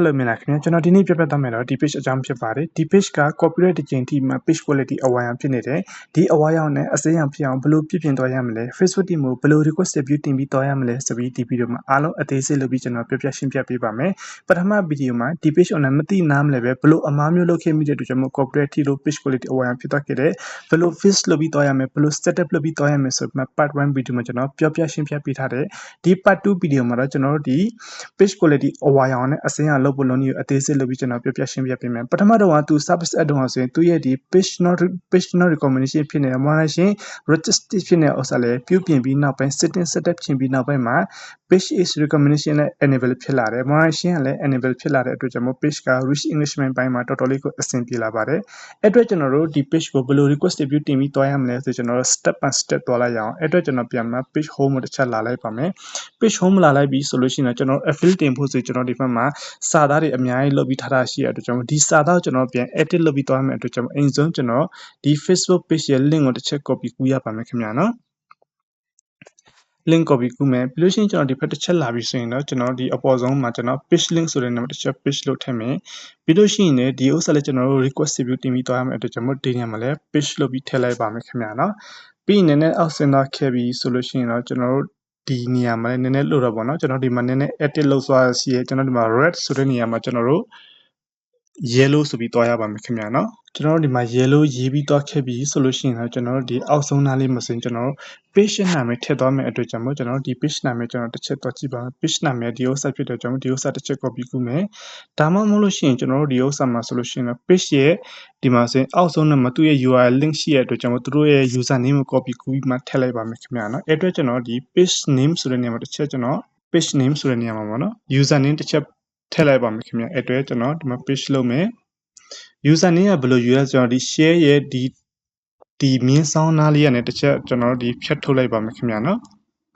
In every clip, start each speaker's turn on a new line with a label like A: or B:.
A: Hello မင်္ဂလာခင်ဗျာကျွန်တော်ဒီနေ့ပြပြသွားမယ်တော့ဒီ page အကြောင်းဖြစ်ပါတယ်ဒီ page က copyright တစ်ကြိမ်ထိမှ page quality အဝါရောင်ဖြစ်နေတယ်ဒီအဝါရောင်နဲ့အစိမ်းရောင်ဖြစ်အောင်ဘယ်လိုပြပြင်သွားရမလဲ Facebook team ကိုဘယ်လို request view တင်ပြီးသွားရမလဲဆိုပြီးဒီ video မှာအားလုံးအသေးစိတ်လုပ်ပြီးကျွန်တော်ပြပြရှင်းပြပေးပါမယ်ပထမ video မှာဒီ page owner မသိနားမလဲပဲဘယ်လိုအမားမျိုးလုပ်ခဲ့မိတဲ့အတွက်ကျွန်တော် copyright ထိလို့ page quality အဝါရောင်ဖြစ်သွားခဲ့တယ်ဘယ်လို fix လုပ်ပြီးသွားရမလဲဘယ်လို setup လုပ်ပြီးသွားရမလဲဆိုပြီး part 1 video မှာကျွန်တော်ပြောပြရှင်းပြပေးထားတယ်ဒီ part 2 video မှာတော့ကျွန်တော်တို့ဒီ page quality အဝါရောင်နဲ့အစိမ်းရောင်လုပ်ဖို့လုံးမျိုးအသေးစိတ်လုပ်ပြီးကျွန်တော်ပြပြရှင်းပြပေးမယ်ပထမတော့ကသူ service add တော့ဆိုရင်သူရဲ့ဒီ page not page not recommendation ဖြစ်နေတဲ့ monetization register ဖြစ်နေတဲ့ဥစ္စာလေးပြုပြင်ပြီးနောက်ပိုင်း setting setup ပြင်ပြီးနောက်ပိုင်းမှာ page is recommendation နဲ့ enable ဖြစ်လာတယ် monetization ကလည်း enable ဖြစ်လာတဲ့အတွက်ကြောင့်မို့ page က rich englishment ပိုင်းမှာတော်တော်လေးကိုအဆင်ပြေလာပါတယ်အဲ့အတွက်ကျွန်တော်တို့ဒီ page ကိုဘယ်လို request view တင်ပြီးတွားရမလဲဆိုကျွန်တော်တို့ step by step တွားလိုက်ရအောင်အဲ့အတွက်ကျွန်တော်ပြန်မှာ page home ကိုတစ်ချက်လာလိုက်ပါမယ် page home လာလိုက်ပြီဆိုလို့ရှိရင်ကျွန်တော် affiliate တင်ဖို့ဆိုကျွန်တော်ဒီဘက်မှာစာသားတွေအများကြီးလုပ်ပြီးထားတာရှိတဲ့အတွက်ကြောင့်ဒီစာသားကိုကျွန်တော်ပြန် edit လုပ်ပြီးတွားမယ်အတွက်ကြောင့်အရင်ဆုံးကျွန်တော်ဒီ Facebook page ရဲ့ link ကိုတစ်ချက် copy ကူးရပါမယ်ခင်ဗျာနော် link copy ကူးမယ်ပြီးလို့ရှိရင်ကျွန်တော်ဒီဘက်တစ်ချက်လာပြီဆိုရင်တော့ကျွန်တော်ဒီအပေါ်ဆုံးမှာကျွန်တော် page link ဆိုတဲ့နာမည်တစ်ချက် page လို့ထည့်မယ်ပြီးလို့ရှိရင်လည်းဒီဥစ္စာလေးကျွန်တော်တို့ request view တင်ပြီးသွားရမယ်အတွက်ကျွန်တော်ဒီနေရာမှာလည်း page လို့ပြီးထည့်လိုက်ပါမယ်ခင်ဗျာနော်ပြီးရင်လည်းအောက်စင်တာခဲ့ပြီဆိုလို့ရှိရင်တော့ကျွန်တော်တို့ ဒီနေရာမှာလည်းနည်းနည်းလို့တော့ပေါ့နော်ကျွန်တော်ဒီမှာနည်းနည်း edit လုပ်သွားစီရကျွန်တော်ဒီမှာ red ဆိုတဲ့နေရာမှာကျွန်တော်တို့ yellow ဆိုပြီးတွားရပါမယ်ခင်ဗျာနော် ကျွန်တော်တို့ဒီမှာ yellow ရေးပြီးတွားခဲ့ပြီဆိုလို့ရှိရင်တော့ကျွန်တော်တို့ဒီအောက်ဆုံးသားလေးမစင်ကျွန်တော်တို့ page နာမည်ထည့်သွားမယ်အတွက်ကြောင့်မို့ကျွန်တော်တို့ဒီ page နာမည်ကျွန်တော်တစ်ချက်တွားကြည့်ပါမယ် page နာမည်ဒီဥစ္စာဖြစ်တဲ့ကြောင့်ဒီဥစ္စာတစ်ချက် copy ကူးမယ်ဒါမှမဟုတ်လို့ရှိရင်ကျွန်တော်တို့ဒီဥစ္စာမှာဆိုလို့ရှိရင်တော့ page ရဲ့ဒီမှာဆိုရင်အောက်ဆုံးနဲ့မှာသူ့ရဲ့ URL link ရှိတဲ့အတွက်ကြောင့်မို့သူတို့ရဲ့ user name ကို copy ကူးပြီးမှထည့်လိုက်ပါမယ်ခင်ဗျာနော်အဲ့အတွက်ကျွန်တော်ဒီ page name ဆိုတဲ့နေရာမှာတစ်ချက်ကျွန်တော် page name ဆိုတဲ့နေရာမှာပေါ့နော် user name တစ်ချက်ထည့်လိုက်ပါမယ်ခင်ဗျာအဲ့အတွက်ကျွန်တော်ဒီမှာ page လုပ်မယ် user name ကဘယ်လိုယူလဲကျွန်တော်ဒီ share ရဲ့ဒီဒီမြင်းဆောင်နားလေးကနေတစ်ချက်ကျွန်တော်တို့ဒီဖြတ်ထုတ်လိုက်ပါမယ်ခင်ဗျာနော်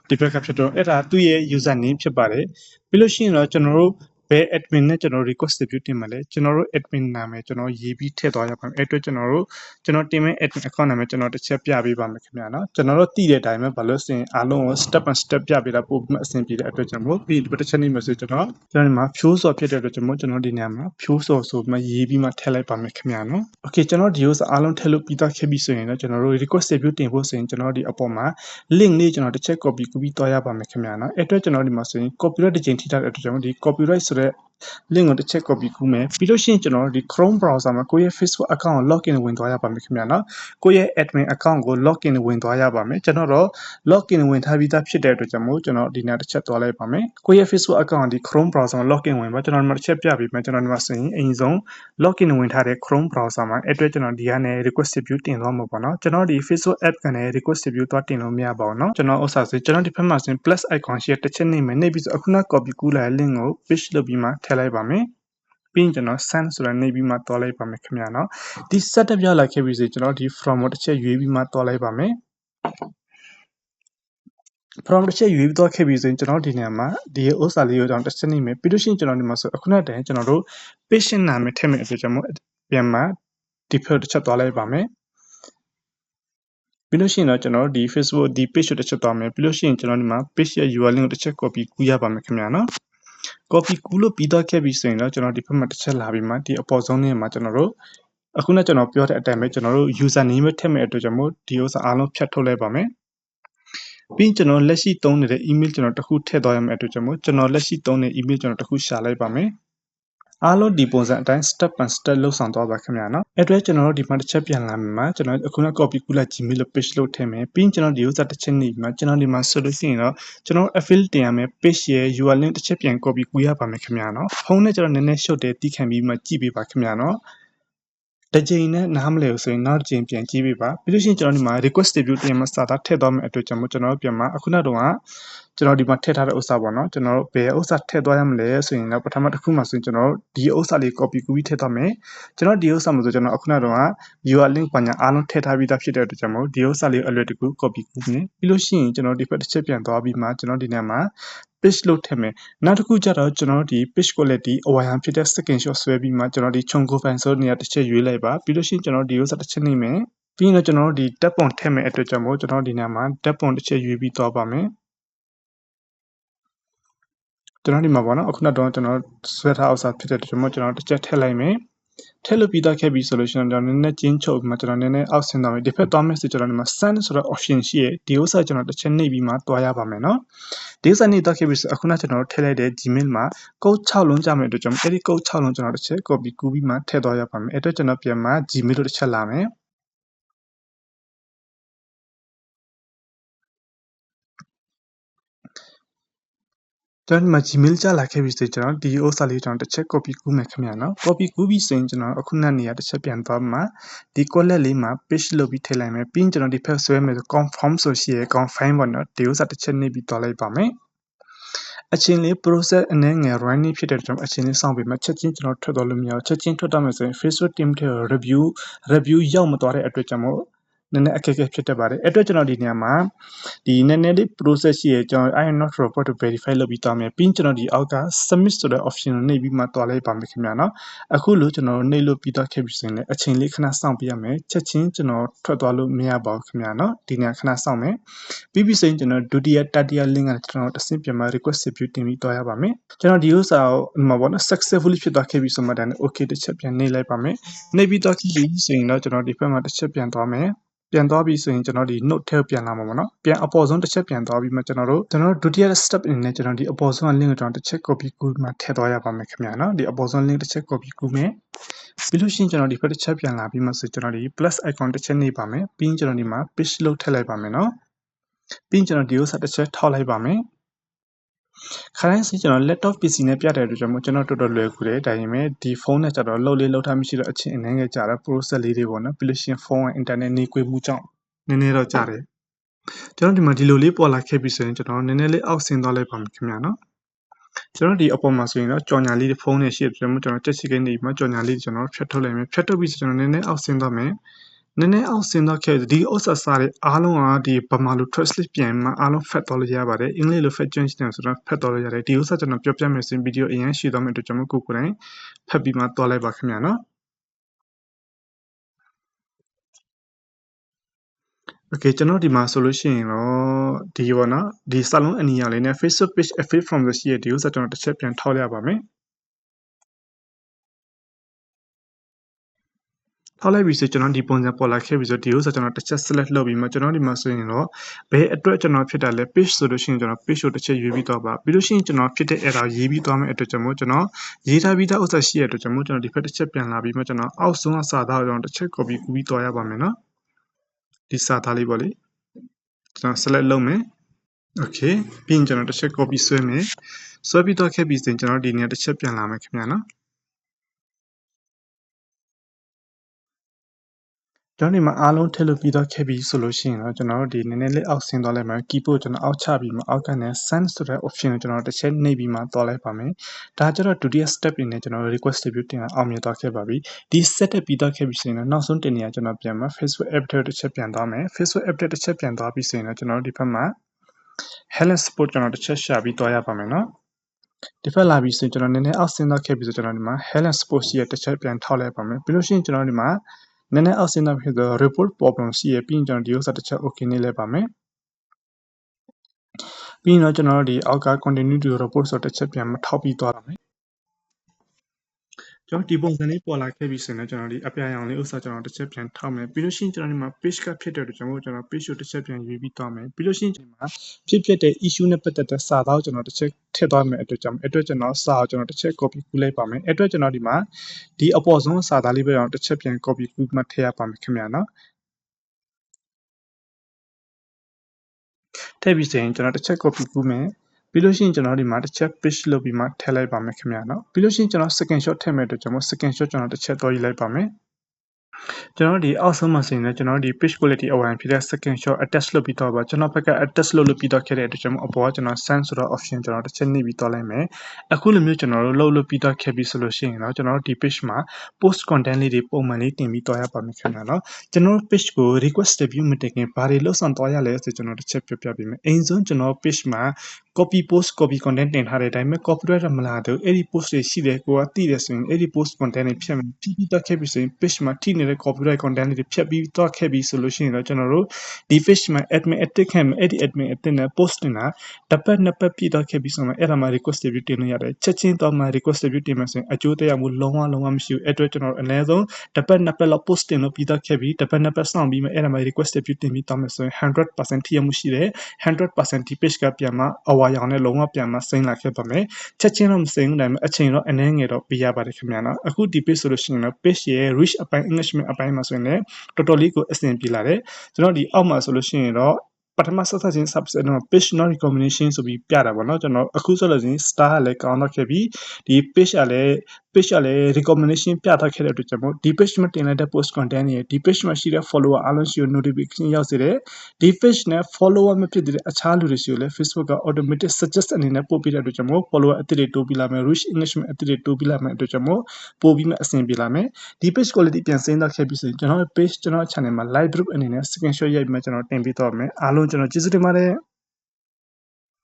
A: ဒီဘက်ကဖြတ်ထုတ်အဲ့ဒါသူ့ရဲ့ user name ဖြစ်ပါတယ်ပြီးလို့ရှိရင်တော့ကျွန်တော်တို့ဘ ယ် admin နဲ့ကျွန်တော် request ပြုတင်မှာလဲကျွန်တော်တို့ admin နာမည်ကျွန်တော်ရေးပြီးထည့်သွားရပါမယ်အဲ့အတွက်ကျွန်တော်တို့ကျွန်တော်တင်မဲ့ admin account နာမည်ကျွန်တော်တစ်ချက်ပြပေးပါမယ်ခင်ဗျာနော်ကျွန်တော်တို့တည်တဲ့အတိုင်းပဲဘာလို့ဆိုရင်အားလုံးကို step by step ပြပေးတာပို့ပြီးအဆင်ပြေတဲ့အတွက်ကျွန်တော်ပြီးဒီတစ်ချက်နေမှာဆိုကျွန်တော်ကျွန်တော်ဒီမှာ fuel ဆိုဖြစ်တဲ့အတွက်ကျွန်တော်ကျွန်တော်ဒီနေရာမှာ fuel ဆိုဆိုမှရေးပြီးမှထည့်လိုက်ပါမယ်ခင်ဗျာနော် okay ကျွန်တော်ဒီ user အားလုံးထည့်လို့ပြီးသားခဲ့ပြီဆိုရင်တော့ကျွန်တော်တို့ request view တင်ဖို့ဆိုရင်ကျွန်တော်ဒီအပေါ်မှာ link လေးကျွန်တော်တစ်ချက် copy ကူးပြီးသွားရပါမယ်ခင်ဗျာနော်အဲ့အတွက်ကျွန်တော်ဒီမှာဆိုရင် copyright တစ်ချိန်ထိထားတဲ့အတွက်ကျွန်တော်ဒီ copyright ဆိုတဲ့ it. link ကိုတစ်ချက် copy ကူးမယ်ပြီးလို့ရှိရင်ကျွန်တော်ဒီ Chrome browser မှာကိုယ့်ရဲ့ Facebook account ကို login ဝင်သွားရပါမယ်ခင်ဗျာနော်ကိုယ့်ရဲ့ admin account ကို login ဝင်သွားရပါမယ်ကျွန်တော်တော့ login ဝင်ထားပြီးသားဖြစ်တဲ့အတွက်ကြောင့်မို့ကျွန်တော်ဒီနေ့တစ်ချက်သွားလိုက်ပါမယ်ကိုယ့်ရဲ့ Facebook account ဒီ Chrome browser မှာ login ဝင်ပါကျွန်တော်ဒီမှာတစ်ချက်ပြပေးမယ်ကျွန်တော်ဒီမှာဆိုရင်အရင်ဆုံး login ဝင်ထားတဲ့ Chrome browser မှာအဲ့အတွက်ကျွန်တော်ဒီကနေ request view တင်သွားမှာပေါ့နော်ကျွန်တော်ဒီ Facebook app ကနေ request view သွားတင်လို့မရပါဘူးเนาะကျွန်တော်ဥစ္စာဆိုကျွန်တော်ဒီဘက်မှာဆိုရင် plus icon ရှိတဲ့တစ်ချက်နေမယ်နေပြီးဆိုအခုန copy ကူးလာတဲ့ link ကို paste လုပ်ပြီးမှထ ည့်လိုက်ပါမယ်ပြီးရင်ကျွန်တော် send ဆိုတာနေပြီးမှတွားလိုက်ပါမယ်ခင်ဗျာနော်ဒီ setup ရလာခဲ့ပြီဆိုကျွန်တော်ဒီ from ကိုတစ်ချက်ရွေးပြီးမှတွားလိုက်ပါမယ် from တစ်ချက်ရွေးပြီးတော့ခဲ့ပြီဆိုရင်ကျွန်တော်ဒီနေရာမှာဒီဥစ္စာလေးကိုကျွန်တော်တစ်ချက်နေမယ်ပြီးလို့ရှိရင်ကျွန်တော်ဒီမှာဆိုအခုနတည်းကျွန်တော်တို့ patient နာမည်ထည့်မယ်အတွက်ကျွန်တော်ပြန်မှာ default တစ်ချက်တွားလိုက်ပါမယ်ပြီးလို့ရှိရင်တော့ကျွန်တော်ဒီ Facebook ဒီ page ကိုတစ်ချက်သွားမယ်ပြီးလို့ရှိရင်ကျွန်တော်ဒီမှာ page ရဲ့ URL link ကိုတစ်ချက် copy ကူးရပါမယ်ခင်ဗျာနော် copy ကူးလို့ပြီးတော့ခဲ့ပြီဆိုရင်တော့ကျွန်တော်ဒီဘက်မှာတစ်ချက်လာပြီးမှဒီအပေါ်ဆုံးနေမှာကျွန်တော်တို့အခုနကျွန်တော်ပြောတဲ့အတိုင်းပဲကျွန်တော်တို့ user name ထည့်မဲ့အတွက်ကြောင့်မို့ဒီဥစ္စာအားလုံးဖြတ်ထုတ်လိုက်ပါမယ်ပြီးကျွန်တော်လက်ရှိသုံးနေတဲ့ email ကျွန်တော်တခုထည့်သွားရမယ့်အတွက်ကြောင့်မို့ကျွန်တော်လက်ရှိသုံးတဲ့ email ကျွန်တော်တခုရှာလိုက်ပါမယ် အားလုံးဒီပုံစံအတိုင်း step by step လှုပ်ဆောင်သွားပါခင်ဗျာနော်အဲ့အတွက်ကျွန်တော်တို့ဒီမှာတစ်ချက်ပြန်လာမှာကျွန်တော်အခုန copy ကူးလိုက် Gmail လို့ page လို့ထည့်မယ်ပြီးရင်ကျွန်တော်ဒီ user တစ်ချက်နေမှာကျွန်တော်ဒီမှာဆိုလို့ရှိရင်တော့ကျွန်တော် affiliate တင်ရမယ် page ရဲ့ URL link တစ်ချက်ပြန် copy ကူးရပါမယ်ခင်ဗျာနော်ဖုန်းနဲ့ကျွန်တော်နည်းနည်းရှုပ်တယ်တီးခံပြီးမှကြည့်ပေးပါခင်ဗျာနော်တစ်ကြိမ်နဲ့နားမလဲဘူးဆိုရင်နောက်တစ်ကြိမ်ပြန်ကြည့်ပေးပါပြီးလို့ရှိရင်ကျွန်တော်ဒီမှာ request review တင်မှာစာသားထည့်သွားမယ့်အတွက်ကြောင့်မို့ကျွန်တော်ပြန်မှာအခုနောက်တော့ ကကျွန်တော်ဒီမှာထည့်ထားတဲ့ဥစ္စာပေါ့နော်ကျွန်တော်ဘယ်ဥစ္စာထည့်သွားရမလဲဆိုရင်တော့ပထမတစ်ခုမှဆိုရင်ကျွန်တော်ဒီဥစ္စာလေး copy ကူပြီးထည့်သွားမယ်ကျွန်တော်ဒီဥစ္စာမှာဆိုကျွန်တော်အခုနောက်တော့က URL link ပညာအားလုံးထည့်ထားပြီးသားဖြစ်တဲ့အတွက်ကြောင့်မို့ဒီဥစ္စာလေးအလွယ်တကူ copy ကူမယ်ပြီးလို့ရှိရင်ကျွန်တော်ဒီဘက်တစ်ချက်ပြန်သွားပြီးမှကျွန်တော်ဒီနေရာမှာ page လို့ထည့်မယ်နောက်တစ်ခုကျတော့ကျွန်တော်ဒီ page quality အဝါရံဖြစ်တဲ့ second shot ဆွဲပြီးမှကျွန်တော်ဒီ chunko file ဆိုနေရာတစ်ချက်ရွေးလိုက်ပါပြီးလို့ရှိရင်ကျွန်တော်ဒီ user တစ်ချက်နေမယ်ပြီးရင်တော့ကျွန်တော်တို့ဒီ tab ပုံထည့်မယ်အတွက်ကြောင့်မို့ကျွန်တော်ဒီနေရာမှာ tab ပုံတစ်ချက်ရွေးပြီးသွားပါမယ် ကျွန်တော်ဒီမှာပေါ့နော်အခုနောက်တော့ကျွန်တော်ဆွဲထားဥစ္စာဖြစ်တဲ့ကျွန်တော်ကျွန်တော်တစ်ချက်ထည့်လိုက်မယ်ထည့်လို့ပြီးသားခဲ့ပြီဆိုလို့ရှိရင်ကျွန်တော်နည်းနည်းကျင်းချုပ်ပြီးမှကျွန်တော်နည်းနည်းအောက်ဆင်းသွားမယ်ဒီဖက်သွားမယ်ဆိုကျွန်တော်ဒီမှာ send ဆိုတော့ option ရှိရဲ့ဒီဥစ္စာကျွန်တော်တစ်ချက်နှိပ်ပြီးမှတွားရပါမယ်နော်ဒီဥစ္စာနှိပ်သွားခဲ့ပြီဆိုအခုနကျွန်တော်ထည့်လိုက်တဲ့ Gmail မှာ code 6လုံးကြမယ်အတွက်ကျွန်တော်အဲ့ဒီ code 6လုံးကျွန်တော်တစ်ချက် copy ကူးပြီးမှထည့်သွားရပါမယ်အဲ့အတွက်ကျွန်တော်ပြန်မှ Gmail လို့တစ်ချက်လာမယ် ကျွန်တော်ဒီမှာ Gmail ကြလာခဲ့ပြီဆိုကျွန်တော်ဒီဥစ္စာလေးကျွန်တော်တစ်ချက် copy ကူးမယ်ခင်ဗျာနော် copy ကူးပြီးဆိုရင်ကျွန်တော်အခုနနေရာတစ်ချက်ပြန်သွားမှာဒီ collet လေးမှာ page လုပ်ပြီးထည့်လိုက်မယ်ပြီးရင်ကျွန်တော်ဒီဖက်ဆွဲမယ်ဆို confirm ဆိုရှိရယ် confine ပေါ့နော်ဒီဥစ္စာတစ်ချက်နှိပ်ပြီးသွားလိုက်ပါမယ်အချင်းလေး process အနေငယ် running ဖြစ်တဲ့ကြောင့်အချင်းလေးစောင့်ပြီးမှချက်ချင်းကျွန်တော်ထွက်သွားလို့မရဘူးချက်ချင်းထွက်တော့မယ်ဆိုရင် Facebook team ထဲ review review ရောက်မသွားတဲ့အတွက်ကြောင့်မို့ နည်းနည်းအခက်အခဲဖြစ်တတ်ပါတယ်အဲ့အတွက်ကျွန်တော်ဒီနေရာမှာဒီနည်းနည်းလေး process ရှိရကျွန်တော် I am not robot ကို verify လုပ်ပြီးသွားမယ်ပြီးကျွန်တော်ဒီအောက်က submit ဆိုတဲ့ option ကိုနှိပ်ပြီးမှတွားလိုက်ပါမယ်ခင်ဗျာနော်အခုလို့ကျွန်တော်နှိပ်လို့ပြီးသွားခဲ့ပြီဆိုရင်လည်းအချိန်လေးခဏစောင့်ပြရမယ်ချက်ချင်းကျွန်တော်ထွက်သွားလို့မရပါဘူးခင်ဗျာနော်ဒီနေရာခဏစောင့်မယ်ပြီးပြီဆိုရင်ကျွန်တော်ဒုတိယတတိယ link ကကျွန်တော်တဆင့်ပြန်မှ request review တင်ပြီးတွားရပါမယ်ကျွန်တော်ဒီဥစ္စာကိုဒီမှာပေါ့နော် successfully ဖြစ်သွားခဲ့ပြီဆိုမှဒါနဲ့ okay တစ်ချက်ပြန်နှိပ်လိုက်ပါမယ်နှိပ်ပြီးသွားပြီဆိုရင်တော့ကျွန်တော်ဒီဘက်မှာတစ်ချက်ပြန်သွားမယ် ပြန်သွားပြီဆိုရင်ကျွန်တော်ဒီ note ထဲပြန်လာမှာပေါ့နော်ပြန်အပေါ်ဆုံးတစ်ချက်ပြန်သွားပြီးမှကျွန်တော်တို့ကျွန်တော်တို့ဒုတိယ step အနေနဲ့ကျွန်တော်ဒီအပေါ်ဆုံး link ကိုကျွန်တော်တစ်ချက် copy ကူးမှထည့်သွားရပါမယ်ခင်ဗျာနော်ဒီအပေါ်ဆုံး link တစ်ချက် copy ကူးမယ်ပြီးလို့ရှိရင်ကျွန်တော်ဒီဖက်တစ်ချက်ပြန်လာပြီးမှဆိုကျွန်တော်ဒီ plus icon တစ်ချက်နှိပ်ပါမယ်ပြီးရင်ကျွန်တော်ဒီမှာ page load ထည့်လိုက်ပါမယ်နော်ပြီးရင်ကျွန်တော်ဒီဥစ္စာတစ်ချက်ထောက်လိုက်ပါမယ် ခရိုင်းစီကျွန်တော် laptop PC နဲ့ပြတဲ့အတွက်ကြောင့်မို့ကျွန်တော်တော်တော်လွယ်ကူတယ်ဒါပေမဲ့ဒီဖုန်းနဲ့ကျတော့လှုပ်လေးလှုပ်ထားမရှိတော့အချင်းအနေငယ်ကြတာ process လေးတွေပေါ့နော်ပြီးလို့ရှိရင်ဖုန်းက internet နေကွေးမှုကြောင့်နည်းနည်းတော့ကြတယ်ကျွန်တော်ဒီမှာဒီလိုလေးပေါ်လာခဲ့ပြီဆိုရင်ကျွန်တော်နည်းနည်းလေးအောက်ဆင်းသွားလိုက်ပါမယ်ခင်ဗျာနော်ကျွန်တော်ဒီအပေါ်မှာဆိုရင်တော့ကြော်ညာလေးဖုန်းနဲ့ရှိတယ်ကျွန်တော်ကျွန်တော်တက်စီကိန်းနေမှာကြော်ညာလေးကျွန်တော်ဖြတ်ထုတ်လိုက်မယ်ဖြတ်ထုတ်ပြီးဆိုကျွန်တော်နည်းနည်းအောက်ဆင်းသွားမယ် နည်းနည်းအောင်ဆင်းတော့ခဲ့ဒီဥစ္စာစားတွေအားလုံးကဒီဗမာလို translate ပြန်မှအားလုံးဖတ်တော့လို့ရပါတယ်အင်္ဂလိပ်လို fat change တယ်ဆိုတော့ဖတ်တော့လို့ရတယ်ဒီဥစ္စာကျွန်တော်ပြောပြမယ်ဆိုရင်ဗီဒီယိုအရင်ရှိတော့မယ်အတွက်ကျွန်တော်ကိုကိုယ်တိုင်ဖတ်ပြီးမှတွားလိုက်ပါခင်ဗျာနော် Okay ကျွန်တော်ဒီမှာဆိုလို့ရှိရင်တော့ဒီပေါ့နော်ဒီစာလုံးအနီရောင်လေးနဲ့ Facebook page affiliate from လို့ရှိရဒီဥစ္စာကျွန်တော်တစ်ချက်ပြန်ထောက်ရပါမယ် ထောက်လိုက်ပြီဆိုကျွန်တော်ဒီပုံစံပေါ်လာခဲ့ပြီဆိုဒီဥစ္စာကျွန်တော်တစ်ချက် select လုပ်ပြီးမှကျွန်တော်ဒီမှာဆိုရင်တော့ဘယ်အတွက်ကျွန်တော်ဖြစ်တာလဲ page ဆိုလို့ရှိရင်ကျွန်တော် page ကိုတစ်ချက်ရွေးပြီးတော့ပါပြီးလို့ရှိရင်ကျွန်တော်ဖြစ်တဲ့ error ရေးပြီးသွားမယ့်အတွက်ကျွန်တော်ကျွန်တော်ရေးထားပြီးသားဥစ္စာရှိရတဲ့အတွက်ကျွန်တော်ကျွန်တော်ဒီဖက်တစ်ချက်ပြန်လာပြီးမှကျွန်တော်အောက်ဆုံးအစာသားကိုကျွန်တော်တစ်ချက် copy ကူးပြီးသွားရပါမယ်နော်ဒီစာသားလေးပေါ့လေကျွန်တော် select လုပ်မယ် okay ပြီးရင်ကျွန်တော်တစ်ချက် copy ဆွဲမယ်ဆွဲပြီးတော့ခဲ့ပြီးဆိုရင်ကျွန်တော်ဒီနေရာတစ်ချက်ပြန်လာမယ်ခင်ဗျာနော် ကျွန်တော်ဒီမှာအားလုံးထည့်လို့ပြီးတော့ခဲ့ပြီဆိုလို့ရှိရင်တော့ကျွန်တော်တို့ဒီနည်းနည်းလေးအောက်ဆင်းသွားလိုက်မယ် keyboard ကျွန်တော်အောက်ချပြီးမှအောက်ကနေ send ဆိုတဲ့ option ကိုကျွန်တော်တစ်ချက်နှိပ်ပြီးမှသွားလိုက်ပါမယ်ဒါကျတော့ဒုတိယ step အနေနဲ့ကျွန်တော် request review တင်အောင်မြင်သွားခဲ့ပါပြီဒီ setup ပြီးတော့ခဲ့ပြီဆိုရင်တော့နောက်ဆုံးတင်နေရကျွန်တော်ပြန်မှာ Facebook app တစ်ချက်ပြန်သွားမယ် Facebook app တစ်ချက်ပြန်သွားပြီဆိုရင်တော့ကျွန်တော်တို့ဒီဘက်မှာ Helen Sport ကျွန်တော်တစ်ချက်ရှာပြီးသွားရပါမယ်နော်ဒီဖက်လာပြီးဆိုရင်ကျွန်တော်နည်းနည်းအောက်ဆင်းသွားခဲ့ပြီဆိုကျွန်တော်ဒီမှာ Helen Sport ရဲ့တစ်ချက်ပြန်ထောက်လိုက်ပါမယ်ပြီးလို့ရှိရင်ကျွန်တော်ဒီမှာ နည်းနည်းအောက်ဆင်းသွားဖြစ်တော့ report problem ရှိရပြီးရင်ကျွန်တော်ဒီဥစ္စာတစ်ချက် okay နေလိုက်ပါမယ်ပြီးရင်တော့ကျွန်တော်တို့ဒီအောက်က continue to report ဆိုတစ်ချက်ပြန်မထောက်ပြီးသွားပါမယ် ကျွန်တော်ဒီပုံစံလေးပေါ်လာခဲ့ပြီဆိုရင်ကျွန်တော်ဒီအပြရောင်လေးဥစ္စာကျွန်တော်တစ်ချက်ပြန်ထောက်မယ်ပြီးလို့ရှိရင်ကျွန်တော်ဒီမှာ page ကဖြစ်တဲ့အတွက်ကျွန်တော်ကျွန်တော် page ကိုတစ်ချက်ပြန်ရွေးပြီးသွားမယ်ပြီးလို့ရှိရင်ဒီမှာဖြစ်ဖြစ်တဲ့ issue နဲ့ပတ်သက်တဲ့စာသားကိုကျွန်တော်တစ်ချက်ထည့်သွားမယ်အတွက်ကြောင့်အတွက်ကျွန်တော်စာကိုကျွန်တော်တစ်ချက် copy ကူးလိုက်ပါမယ်အတွက်ကျွန်တော်ဒီမှာဒီအပေါ်ဆုံးစာသားလေးပဲကျွန်တော်တစ်ချက်ပြန် copy ကူးမှထည့်ရပါမယ်ခင်ဗျာနော်ထည့်ပြီးဆိုရင်ကျွန်တော်တစ်ချက် copy ကူးမယ် ပြီးလို့ရှိရင်ကျွန်တော်ဒီမှာတစ်ချက် page လုပ်ပြီးမှထည့်လိုက်ပါမယ်ခင်ဗျာနော်ပြီးလို့ရှိရင်ကျွန်တော် second shot ထည့်မယ်အတွက်ကျွန်တော် second shot ကျွန်တော်တစ်ချက်တော့ယူလိုက်ပါမယ်ကျွန်တော်ဒီအောက်ဆုံးမှာဆိုရင်လည်းကျွန်တော်ဒီ page quality အဝိုင်ဖြစ်တဲ့ second shot attach လုပ်ပြီးတော့ပါကျွန်တော်ဘက်က attach လုပ်လို့ပြီးတော့ခဲ့တဲ့အတွက်ကျွန်တော်အပေါ်ကကျွန်တော် send ဆိုတော့ option ကျွန်တော်တစ်ချက်နှိပ်ပြီးတော့လိုက်မယ်အခုလိုမျိုးကျွန်တော်တို့လုပ်လို့ပြီးတော့ခဲ့ပြီဆိုလို့ရှိရင်တော့ကျွန်တော်တို့ဒီ page မှာ post content လေးတွေပုံမှန်လေးတင်ပြီးတော့ရပါမယ်ခင်ဗျာနော်ကျွန်တော် page ကို request review မတင်ခင်ဘာတွေလုပ်ဆောင်တော့ရလဲဆိုကျွန်တော်တစ်ချက်ပြောပြပေးမယ်အိမ်ဆုံးကျွန်တော် page မှာ copy post copy content တင်ထားတဲ့အတိုင်းပဲ copyright မလာတော့အဲ့ဒီ post တွေရှိတယ်ကိုကသိတယ်ဆိုရင်အဲ့ဒီ post content တွေဖြတ်မယ်ဖြတ်ပြီးတော့ခဲ့ပြီဆိုရင် page မှာထိနေတဲ့ copyright content တွေဖြတ်ပြီးတော့ခဲ့ပြီဆိုလို့ရှိရင်တော့ကျွန်တော်တို့ဒီ page မှာ admin အတစ်ခဲ့မယ်အဲ့ဒီ admin အတစ်နဲ့ post တင်တာတစ်ပတ်နှစ်ပတ်ပြည့်တော့ခဲ့ပြီဆိုမှအဲ့ဒါမှ request review တင်လို့ရတယ်ချက်ချင်းတော့မှ request review တင်မယ်ဆိုရင်အကျိုးသက်ရောက်မှုလုံးဝလုံးဝမရှိဘူးအဲ့အတွက်ကျွန်တော်အနည်းဆုံးတစ်ပတ်နှစ်ပတ်လောက် post တင်လို့ပြီးတော့ခဲ့ပြီတစ်ပတ်နှစ်ပတ်စောင့်ပြီးမှအဲ့ဒါမှ request review တင်ပြီးတော့မယ်ဆိုရင်100%ထိရောက်မှုရှိတယ်100%ဒီ page ကပြန်မှအဝါရောင်နဲ့လုံးဝပြန်မှစိမ့်လာခဲ့ပါမယ်ချက်ချင်းတော့မစိမ့်ဘူးဒါပေမဲ့အချိန်တော့အနည်းငယ်တော့ပေးရပါတယ်ခင်ဗျာနော်အခုဒီ page ဆိုလို့ရှိရင်တော့ page ရဲ့ reach အပိုင်း engagement အပိုင်းမှာဆိုရင်လည်းတော်တော်လေးကိုအဆင်ပြေလာတယ်ကျွန်တော်ဒီအောက်မှာဆိုလို့ရှိရင်တော့ ပထမဆက်ဆက်ချင်း subset တော့ page not recommendation ဆိုပြီးပြတာပေါ့နော်ကျွန်တော်အခုဆိုလို့ရှိရင် star ကလည်းကောင်းတော့ခဲ့ပြီဒီ page ကလည်း page ကလည်း recommendation ပြထားခဲ့တဲ့အတွက်ကြောင့်မို့ဒီ page မှာတင်လိုက်တဲ့ post content တွေဒီ page မှာရှိတဲ့ follower အားလုံးရှိကို notification ရောက်စေတယ်ဒီ page နဲ့ follower မဖြစ်တဲ့အခြားလူတွေရှိကိုလည်း Facebook က automatic suggest အနေနဲ့ပို့ပေးတဲ့အတွက်ကြောင့်မို့ follower အသစ်တွေတိုးပြီးလာမယ် reach engagement အသစ်တွေတိုးပြီးလာမယ်အတွက်ကြောင့်မို့ပို့ပြီးမှအဆင်ပြေလာမယ်ဒီ page quality ပြန်စိမ်းတော့ခဲ့ပြီဆိုရင်ကျွန်တော်ရဲ့ page ကျွန်တော် channel မှာ live group အနေနဲ့ screenshot ရိုက်ပြီးမှကျွန်တော်တင်ပေးတော့မယ်အားလုံးကျွန်တော်ကျေးဇူးတင်ပါတယ်